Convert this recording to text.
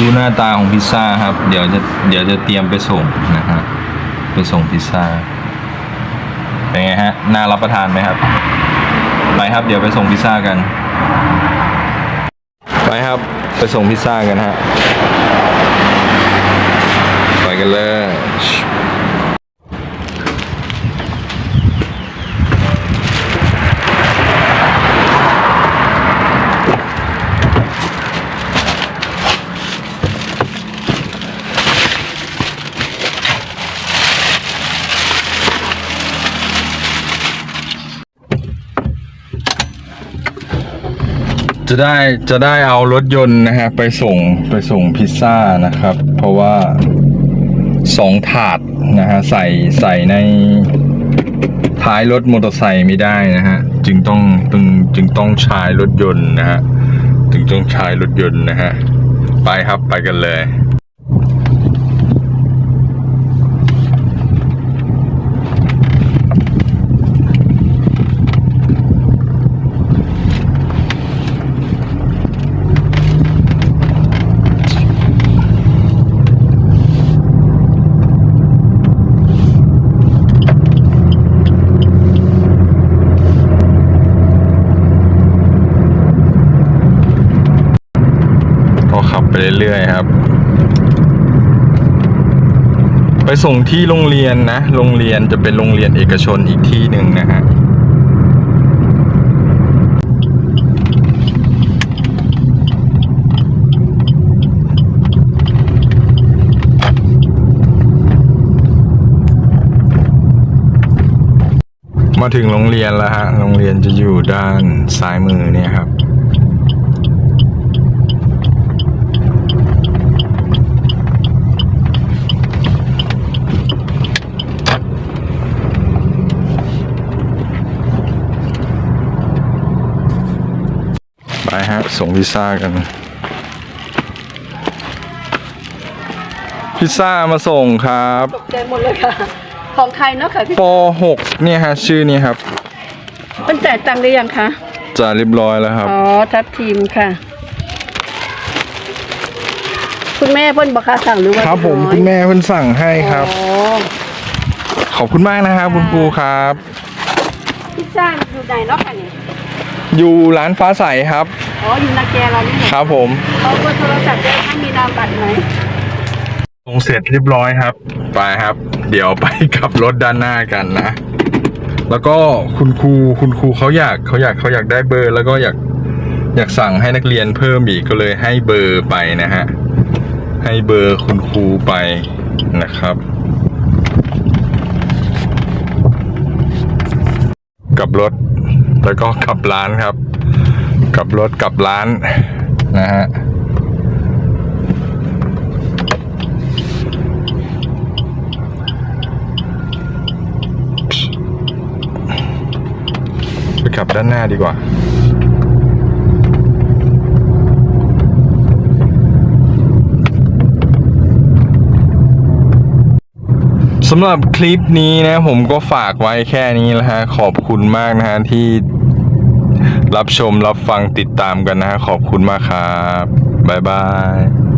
ดูหน้าตาของพิซซ่าครับ เดี๋ยวจะเดี๋ยวจะเตรียมไปส่งนะฮะไปส่งพิซซ่าเป็นไงฮะน่ารับประทานไหมครับ ไปครับ เดี๋ยวไปส่งพิซซ่ากัน ไปครับไปส่งพิซซ่ากันฮะไปกันเลย จะได้จะได้เอารถยนต์นะฮะไปส่งไปส่งพิซซ่านะครับ เพราะว่าสองถาดนะฮะใส่ใส่ในท้ายรถมอเตอร์ไซค์ไม่ได้นะฮะจึงต้องจึงจึงต้องใช้รถยนต์นะฮะจึงต้องใช้รถยนต์นะฮะไปครับไปกันเลย เรื่อยๆครับ ไปส่งที่โรงเรียนนะ โรงเรียนจะเป็นโรงเรียนเอกชนอีกที่หนึ่งนะฮะมาถึงโรงเรียนแล้วฮะ โรงเรียนจะอยู่ด้านซ้ายมือเนี่ยครับะส่งพิซซ่ากันพิซซ่ามาส่งครับตกใจหมดเลยค่ะ ของใครเนาะค่ะพี่ป .6 เนี่ยฮะชื่อนี้ครับเป็นจ่ายตังค์ได้ยังคะจะเรียบร้อยแล้วครับ อ๋อทัพทีมค่ะ คุณแม่เพิ่นบอกค่าสั่งหรือว่าครับผมน้อยคุณแม่เพิ่นสั่งให้ครับ อ๋อขอบคุณมากนะครับคุณครูครับ พิซซ่าอยู่ไหนเนาะค่ะนี่อยู่ร้านฟ้าใสครับ อ๋ออยู่นาแกเรานี่ครับผมเขาเบอร์โทรศัพท์ได้ให้มีนามบัตรไหมลงเสร็จเรียบร้อยครับ ไปครับ เดี๋ยวไปขับรถด้านหน้ากันนะ แล้วก็คุณครูคุณครูเขาอยากเขาอยากเขาอยากได้เบอร์ แล้วก็อยากอยากสั่งให้นักเรียนเพิ่มอีกก็เลยให้เบอร์ไปนะฮะ ให้เบอร์คุณครูไปนะครับกลับรถแล้วก็กลับร้านครับ กับรถกลับร้านนะฮะไปขับด้านหน้าดีกว่าสำหรับคลิปนี้นะผมก็ฝากไว้แค่นี้แล้วฮะขอบคุณมากนะฮะที่ รับชมรับฟังติดตามกันนะฮะขอบคุณมากครับ บ๊ายบาย